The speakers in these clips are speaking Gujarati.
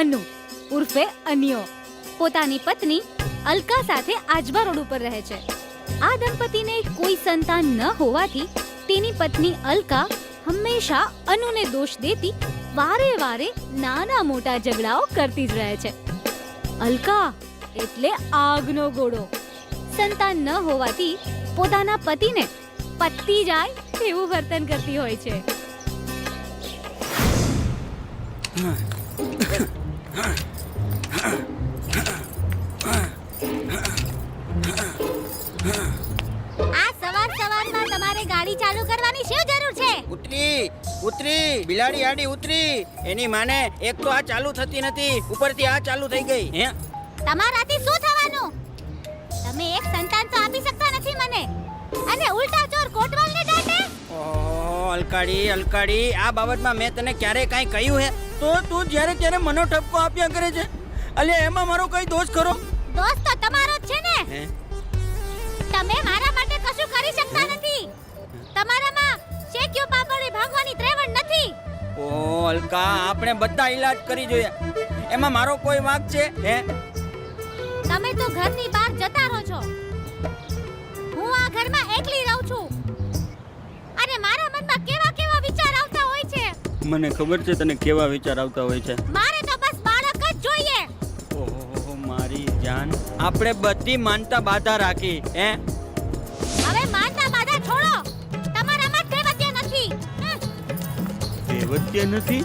અનુ, ઉર્ફે અન્યો. પોતાની પત્ની અલકા સાથે આજવા રોડ ઉપર રહે છે. આ દંપતીને કોઈ સંતાન ન હોવાથી તેની પત્ની અલકા હંમેશા અનુને દોષ દેતી વારે વારે નાના મોટા ઝઘડાઓ કરતી જ રહે છે. અલકા એટલે આગનો ગોળો સંતાન ન હોવાથી પોતાના પતિને પત્તી જાય એવું વર્તન કરતી હોય છે. ઉતરી ઉતરી બિલાડી આડી ઉતરી. એની માને એક તો આ ચાલુ થતી નથી ઉપરથી આ ચાલુ થઈ ગઈ. હે? તમારાથી શું થવાનું? તમે એક સંતાન તો આપી શકતા નથી મને. અને ઉલટા ચોર કોટવાલને દાટે? ઓહો અલકાડી અલકાડી આ બાબતમાં મેં તને ક્યારે કાંઈ કહ્યું હે? તો તું જ્યારે ત્યારે મનો ઠપકો આપ્યા કરે છે. અલે એમાં મારો કઈ દોષ ખરો? દોષ તો તમારો જ છે ને. તમે મારા માટે કશું કરી શકતા નથી. તમારામાં શેક્યો પાપડી ભાગવાની ત્રેવડ નથી. ઓ અલકા આપણે બધા ઈલાજ કરી જોઈએ. એમાં મારો કોઈ વાંક છે? હે? તમે તો ઘરની બહાર જતા રહો છો. હું આ ઘરમાં એકલી રહું છું. અને મારા મનમાં કેવા કેવા વિચાર આવતા હોય છે? મને ખબર છે તને કેવા વિચાર આવતા હોય છે. મારે તો બસ બાળક જ જોઈએ. ઓહો મારી જાન. આપણે બધી માનતા બાધા રાખી હે? દેવત્ય નથી.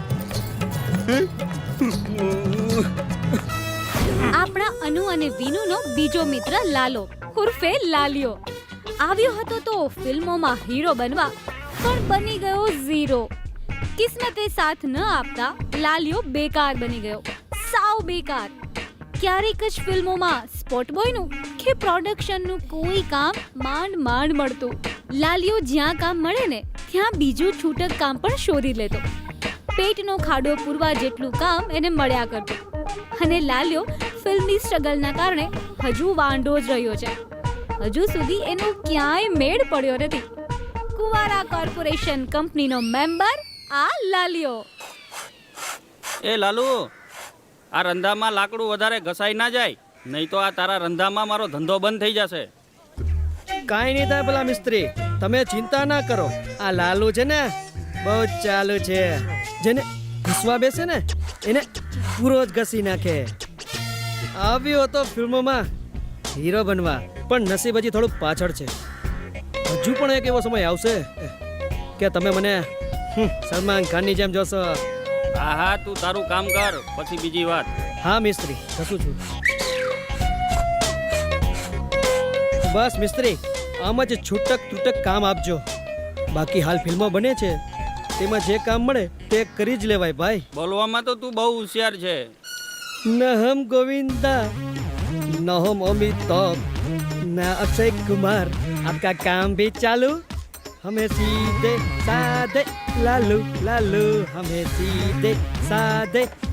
આપણા અનુ અને વિનુનો બીજો મિત્ર લાલો, ઉર્ફે લાલિયો. આવ્યો હતો તો ફિલ્મોમાં હીરો બનવા, પણ બની ગયો ઝીરો. કિસ્મતે સાથ ન આપતા લાલિયો બેકાર બની ગયો, સાવ બેકાર. ક્યારેક જ ફિલ્મોમાં સ્પોટ બોયનું કે પ્રોડક્શનનું કોઈ કામ માંડ માંડ મળતું. લાલિયો જ્યાં કામ મળે ને, ત્યાં બીજું છૂટક કામ પણ શોધી લેતો. પેટનો ખાડો પૂરવા જેટલું કામ એને મળ્યા કરતું. અને લાલ્યો ફિલ્મની સ્ટ્રગલના કારણે હજુ વાંઢો જ રહ્યો છે. હજુ સુધી એનો ક્યાંય મેળ પડ્યો નથી. કુવારા કોર્પોરેશન કંપનીનો મેમ્બર આ લાલિયો. એ લાલુ આ રંધામાં લાકડું વધારે ઘસાઈ ના જાય. નહીં તો આ તારા રંધામાં મારો ધંધો બંધ થઈ જશે. કાંઈ નહીં થાય પેલા મિસ્ત્રી. તમે ચિંતા ના કરો. આ લાલુ છે ને? બહુ ચાલુ છે. જેને ઘસવા બેસે ને એને પૂરો જ ઘસી નાખે. આવ્યો હતો ફિલ્મોમાં હીરો બનવા પણ નસીબ હજી થોડું પાછળ છે. હજુ પણ એક એવો સમય આવશે કે તમે મને સલમાન ખાનની જેમ જોશો. હા હા તું તારું કામ કર પછી બીજી વાત. હા મિસ્ત્રી જશું છું. બસ મિસ્ત્રી આમ જ છૂટક તૂટક કામ આપજો. બાકી હાલ ફિલ્મો બને છે. તેમાં જે કામ મળે તે કરી જ લેવાય ભાઈ. બોલવામાં તો તું બહુ હોશિયાર છે. નહમ ગોવિંદા નહમ અમિતાભ ના અક્ષય કુમાર આપકા કામ ભી ચાલુ હમે સીધે સાધે લાલુ લાલુ હમે સીધે સાધે.